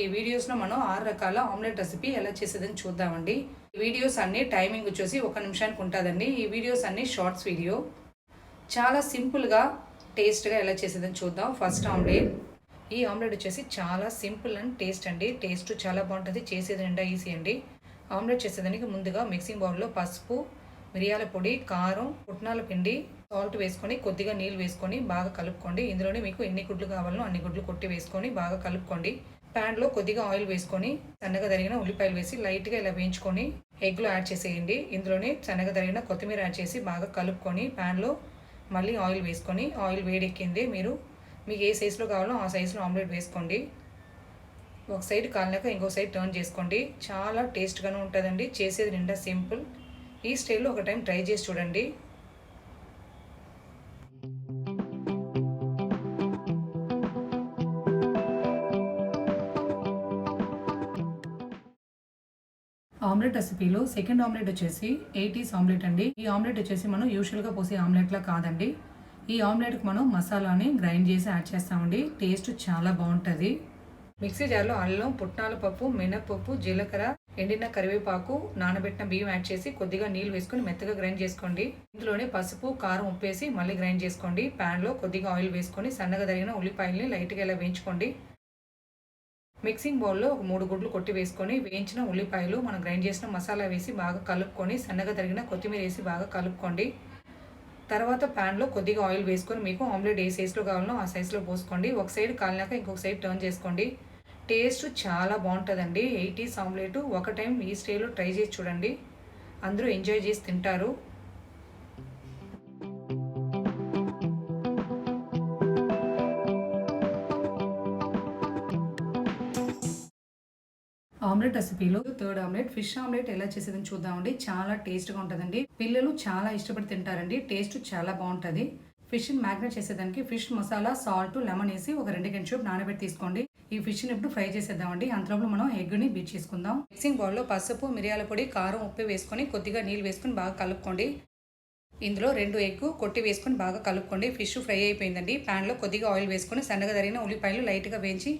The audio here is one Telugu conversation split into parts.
ఈ వీడియోస్లో మనం ఆరు రకాల ఆమ్లెట్ రెసిపీ ఎలా చేసేదని చూద్దామండి. వీడియోస్ అన్ని టైమింగ్ వచ్చేసి ఒక నిమిషానికి ఉంటుందండి. ఈ వీడియోస్ అన్ని షార్ట్స్ వీడియో. చాలా సింపుల్గా టేస్ట్గా ఎలా చేసేదని చూద్దాం. First omelette. ఈ ఆమ్లెట్ వచ్చేసి చాలా సింపుల్ అండ్ టేస్ట్ అండి. టేస్ట్ చాలా బాగుంటుంది. చేసేది నిండా ఈజీ అండి. ఆమ్లెట్ చేసేదానికి ముందుగా మిక్సింగ్ బౌల్లో పసుపు మిరియాల పొడి కారం పుట్నాల పిండి సాల్ట్ వేసుకొని కొద్దిగా నీళ్ళు వేసుకొని బాగా కలుపుకోండి. ఇందులోనే మీకు ఎన్ని గుడ్లు కావాలో అన్ని గుడ్లు కొట్టి వేసుకొని బాగా కలుపుకోండి. ప్యాన్లో కొద్దిగా ఆయిల్ వేసుకొని సన్నగా తరిగిన ఉల్లిపాయలు వేసి లైట్గా ఇలా వేయించుకొని ఎగ్లో యాడ్ చేసేయండి. ఇందులోనే సన్నగా తరిగిన కొత్తిమీర యాడ్ చేసి బాగా కలుపుకొని ప్యాన్లో మళ్ళీ ఆయిల్ వేసుకొని ఆయిల్ వేడెక్కింది మీరు. మీకు ఏ సైజులో కావాలో ఆ సైజులో ఆమ్లెట్ వేసుకోండి. ఒక సైడ్ కాలినాక ఇంకో సైడ్ టర్న్ చేసుకోండి. చాలా టేస్ట్గానే ఉంటుందండి. చేసేది నిండా సింపుల్. ఈ స్టైల్లో ఒక టైం ట్రై చేసి చూడండి. ఆమ్లెట్ రెసిపీలో సెకండ్ ఆమ్లెట్ వచ్చేసి ఎయిటీస్ ఆమ్లెట్ అండి. ఈ ఆమ్లెట్ వచ్చేసి మనం యూజువల్గా పోసే ఆమ్లెట్లా కాదండి. ఈ ఆమ్లెట్కి మనం మసాలాని గ్రైండ్ చేసి యాడ్ చేస్తామండి. టేస్ట్ చాలా బాగుంటుంది. మిక్సీ జార్లో అల్లం పుట్నాల పప్పు మినప్పప్పు జీలకర్ర ఎండిన కరివేపాకు నానబెట్టిన బియ్యం యాడ్ చేసి కొద్దిగా నీళ్ళు వేసుకొని మెత్తగా గ్రైండ్ చేసుకోండి. ఇందులోనే పసుపు కారం ఉప్పేసి మళ్ళీ గ్రైండ్ చేసుకోండి. ప్యాన్లో కొద్దిగా ఆయిల్ వేసుకొని సన్నగా తరిగిన ఉల్లిపాయల్ని లైట్గా ఇలా వేయించుకోండి. మిక్సింగ్ బౌల్లో ఒక మూడు గుడ్లు కొట్టి వేసుకొని వేయించిన ఉల్లిపాయలు మనం గ్రైండ్ చేసిన మసాలా వేసి బాగా కలుపుకొని సన్నగా తరిగిన కొత్తిమీర వేసి బాగా కలుపుకోండి. తర్వాత ప్యాన్లో కొద్దిగా ఆయిల్ వేసుకొని మీకు ఆమ్లెట్ ఏ సైజులో కావాలో ఆ సైజులో పోసుకోండి. ఒక సైడ్ కాలినాక ఇంకొక సైడ్ టర్న్ చేసుకోండి. టేస్ట్ చాలా బాగుంటుందండి. ఎయిటీస్ ఆమ్లెట్ ఒక టైం ఈ స్టేలో ట్రై చేసి చూడండి. అందరూ ఎంజాయ్ చేసి తింటారు. ఆమ్లెట్ రెసిపీలో థర్డ్ ఆమ్లెట్ ఫిష్ ఆమ్లెట్ ఎలా చేసేదని చూద్దామండి. చాలా టేస్ట్గా ఉంటుందండి. పిల్లలు చాలా ఇష్టపడి తింటారండి. టేస్ట్ చాలా బాగుంటుంది. ఫిష్ మ్యాగ్నేట్ చేసేదానికి ఫిష్ మసాలా సాల్ట్ లెమన్ వేసి ఒక రెండు గంటల నానబెట్టి తీసుకోండి. ఈ ఫిష్ని ఇప్పుడు ఫ్రై చేసేద్దామండి. అంతలోపు మనం ఎగ్ని బీట్ చేసుకుందాం. మిక్సింగ్ బౌల్లో పసుపు మిరియాల పొడి కారం ఉప్పు వేసుకొని కొద్దిగా నీళ్ళు వేసుకొని బాగా కలుపుకోండి. ఇందులో రెండు ఎగ్ కొట్టి వేసుకొని బాగా కలుపుకోండి. ఫిష్ ఫ్రై అయిపోయిందండి. ప్యాన్లో కొద్దిగా ఆయిల్ వేసుకొని సన్నగా తరిగిన ఉల్లిపాయలు లైట్గా వేయించి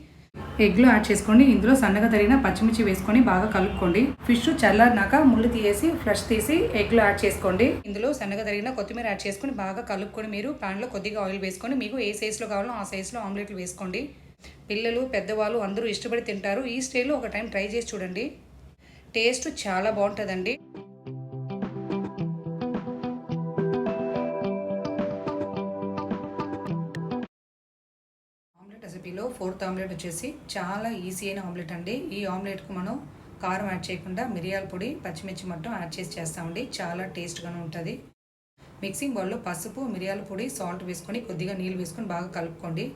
ఎగ్లో యాడ్ చేసుకోండి. ఇందులో సన్నగా తరిగిన పచ్చిమిర్చి వేసుకొని బాగా కలుపుకోండి. ఫిష్ చల్లారినాక ముళ్ళు తీసేసి ఫ్రెష్ తీసి ఎగ్లో యాడ్ చేసుకోండి. ఇందులో సన్నగా తరిగిన కొత్తిమీర యాడ్ చేసుకొని బాగా కలుపుకొని మీరు ప్యాన్లో కొద్దిగా ఆయిల్ వేసుకొని మీకు ఏ సైజులో కావాలో ఆ సైజులో ఆమ్లెట్లు వేసుకోండి. పిల్లలు పెద్దవాళ్ళు అందరూ ఇష్టపడి తింటారు. ఈ స్టైల్లో ఒక టైం ట్రై చేసి చూడండి. టేస్ట్ చాలా బాగుంటుందండి. రెసిపీలో ఫోర్త్ ఆమ్లెట్ వచ్చేసి చాలా ఈజీ అయిన ఆమ్లెట్ అండి. ఈ ఆమ్లెట్కు మనం కారం యాడ్ చేయకుండా మిరియాల పొడి పచ్చిమిర్చి మొత్తం యాడ్ చేసి చేస్తామండి. చాలా టేస్ట్గానే ఉంటుంది. మిక్సింగ్ బౌల్లో పసుపు మిరియాల పొడి సాల్ట్ వేసుకొని కొద్దిగా నీళ్ళు వేసుకొని బాగా కలుపుకోండి.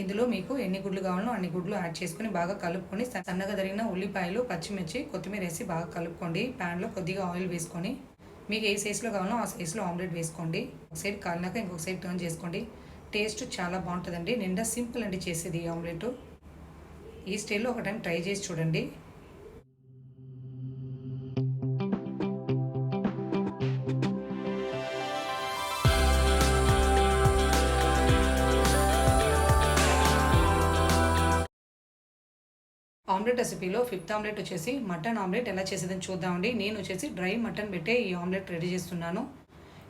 ఇందులో మీకు ఎన్ని గుడ్లు కావాలో అన్ని గుడ్లు యాడ్ చేసుకొని బాగా కలుపుకొని సన్నగా తరిగిన ఉల్లిపాయలు పచ్చిమిర్చి కొత్తిమీర వేసి బాగా కలుపుకోండి. ప్యాన్లో కొద్దిగా ఆయిల్ వేసుకొని మీకు ఏ సైజులో కావాలో ఆ సైజులో ఆమ్లెట్ వేసుకోండి. ఒక సైడ్ కాలినాక ఇంకొక సైడ్ టర్న్ చేసుకోండి. టేస్ట్ చాలా బాగుంటుందండి. నిండా సింపుల్ అండి చేసేది ఈ ఆమ్లెట్. ఈ స్టైల్లో ఒక టైం ట్రై చేసి చూడండి. ఆమ్లెట్ రెసిపీలో ఫిఫ్త్ ఆమ్లెట్ వచ్చేసి మటన్ ఆమ్లెట్ ఎలా చేసేదని చూద్దామండి. నేను వచ్చేసి డ్రై మటన్ పెట్టే ఈ ఆమ్లెట్ రెడీ చేస్తున్నాను.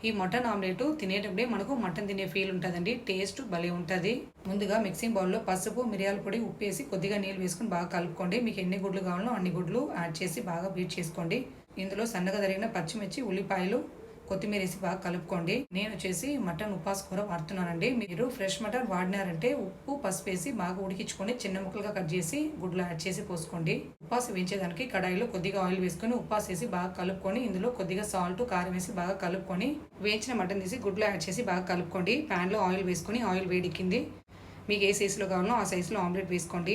ఈ మటన్ ఆమ్లెట్ తినేటప్పుడే మనకు మటన్ తినే ఫీల్ ఉంటుందండి. టేస్ట్ భలే ఉంటుంది. ముందుగా మిక్సింగ్ బౌల్లో పసుపు మిరియాల పొడి ఉప్పు వేసి కొద్దిగా నీళ్ళు వేసుకొని బాగా కలుపుకోండి. మీకు ఎన్ని గుడ్లు కావాలో అన్ని గుడ్లు యాడ్ చేసి బాగా బీట్ చేసుకోండి. ఇందులో సన్నగా తరిగిన పచ్చిమిర్చి ఉల్లిపాయలు కొత్తిమీర వేసి బాగా కలుపుకోండి. నేను వచ్చేసి మటన్ ఉపాస్ కూర వాడుతున్నానండి. మీరు ఫ్రెష్ మటన్ వాడినారంటే ఉప్పు పసుపు వేసి బాగా ఉడికించుకొని చిన్న ముక్కలుగా కట్ చేసి గుడ్లు యాడ్ చేసి పోసుకోండి. ఉప్పాస్ వేయించేదానికి కడాయిలో కొద్దిగా ఆయిల్ వేసుకొని ఉపాస్ వేసి బాగా కలుపుకొని ఇందులో కొద్దిగా సాల్ట్ కారం వేసి బాగా కలుపుకొని వేయించిన మటన్ తీసి గుడ్లు యాడ్ చేసి బాగా కలుపుకోండి. ప్యాన్లో ఆయిల్ వేసుకొని ఆయిల్ వేడిక్కింది. మీకు ఏ సైజులో కావాలో ఆ సైజులో ఆమ్లెట్ వేసుకోండి.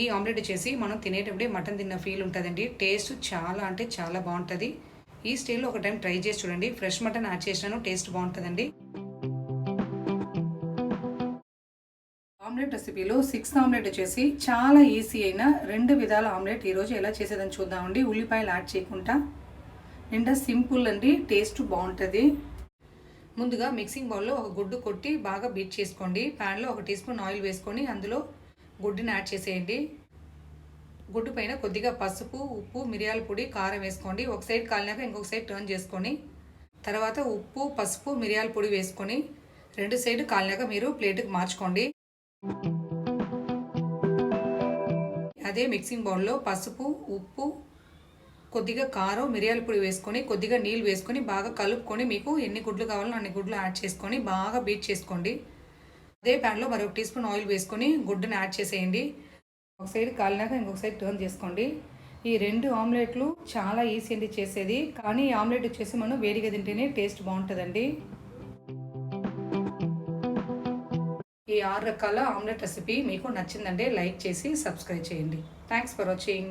ఈ ఆమ్లెట్ చేసి మనం తినేటప్పుడే మటన్ తిన్న ఫీల్ ఉంటుందండి. టేస్ట్ చాలా అంటే చాలా బాగుంటుంది. ఈ స్టైల్లో ఒక టైం ట్రై చేసి చూడండి. ఫ్రెష్ మటన్ యాడ్ చేసినాను. టేస్ట్ బాగుంటుందండి. ఆమ్లెట్ రెసిపీలో సిక్స్త్ ఆమ్లెట్ వచ్చేసి చాలా ఈజీ అయిన రెండు విధాల ఆమ్లెట్ ఈరోజు ఎలా చేసేదని చూద్దామండి. ఉల్లిపాయలు యాడ్ చేయకుండా. నిండా సింపుల్ అండి. టేస్ట్ బాగుంటుంది. ముందుగా మిక్సింగ్ బౌల్లో ఒక గుడ్డు కొట్టి బాగా బీట్ చేసుకోండి. ప్యాన్లో ఒక టీ స్పూన్ ఆయిల్ వేసుకొని అందులో గుడ్డుని యాడ్ చేసేయండి. గుడ్డు పైన కొద్దిగా పసుపు ఉప్పు మిరియాల పొడి కారం వేసుకోండి. ఒక సైడ్ కాలినాక ఇంకొక సైడ్ టర్న్ చేసుకొని తర్వాత ఉప్పు పసుపు మిరియాల పొడి వేసుకొని రెండు సైడ్ కాలినాక మీరు ప్లేట్కి మార్చుకోండి. అదే మిక్సింగ్ బౌల్లో పసుపు ఉప్పు కొద్దిగా కారం మిరియాల పొడి వేసుకొని కొద్దిగా నీళ్ళు వేసుకొని బాగా కలుపుకొని మీకు ఎన్ని గుడ్లు కావాలో అన్ని గుడ్లు యాడ్ చేసుకొని బాగా బీట్ చేసుకోండి. అదే ప్యాన్లో మరొక టీ స్పూన్ ఆయిల్ వేసుకొని గుడ్డుని యాడ్ చేసేయండి. ఒక సైడ్ కాలినాక ఇంకొక సైడ్ టర్న్ చేసుకోండి. ఈ రెండు ఆమ్లెట్లు చాలా ఈజీ అండి చేసేది. కానీ ఈ ఆమ్లెట్ వచ్చేసి మనం వేడిగా తింటేనే టేస్ట్ బాగుంటుందండి. ఈ ఆరు రకాల ఆమ్లెట్ రెసిపీ మీకు నచ్చిందంటే లైక్ చేసి సబ్స్క్రైబ్ చేయండి. Thanks for watching